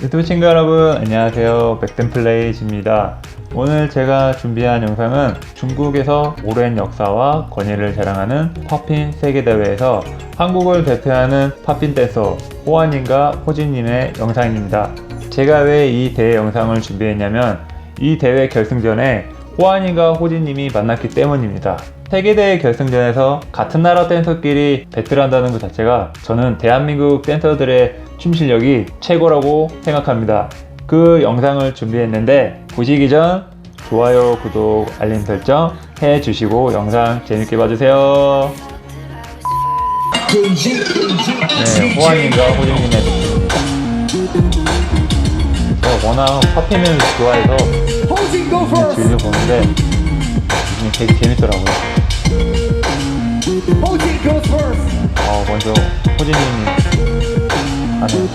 유튜브 친구 여러분 안녕하세요. 백댄플레이즈입니다. 오늘 제가 준비한 영상은 중국에서 오랜 역사와 권위를 자랑하는 팝핀 세계대회에서 한국을 대표하는 팝핀 댄서 호환님과 호진님의 영상입니다. 제가 왜 이 대회 영상을 준비했냐면 이 대회 결승전에 호환님과 호진님이 만났기 때문입니다 세계대회 결승전에서 같은 나라 댄서끼리 배틀한다는 것 자체가 저는 대한민국 댄서들의 춤 실력이 최고라고 생각합니다. 그 영상을 준비했는데 보시기 전 좋아요, 구독, 알림 설정 해주시고 영상 재밌게 봐주세요. 네, 호환님과 호진님의. 저 워낙 팝핀을 좋아해서 그냥 들려보는데 되게 재밌더라고요. 어, 먼저 호진님이 하는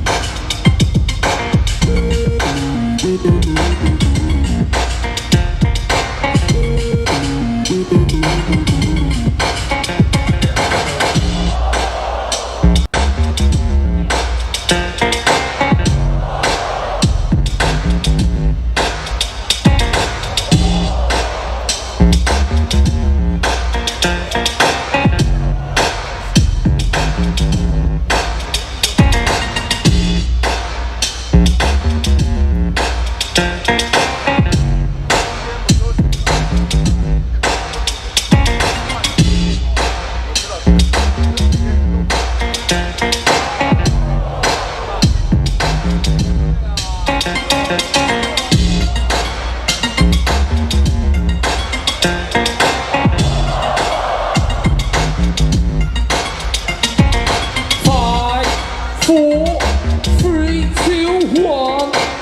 Three, two, one.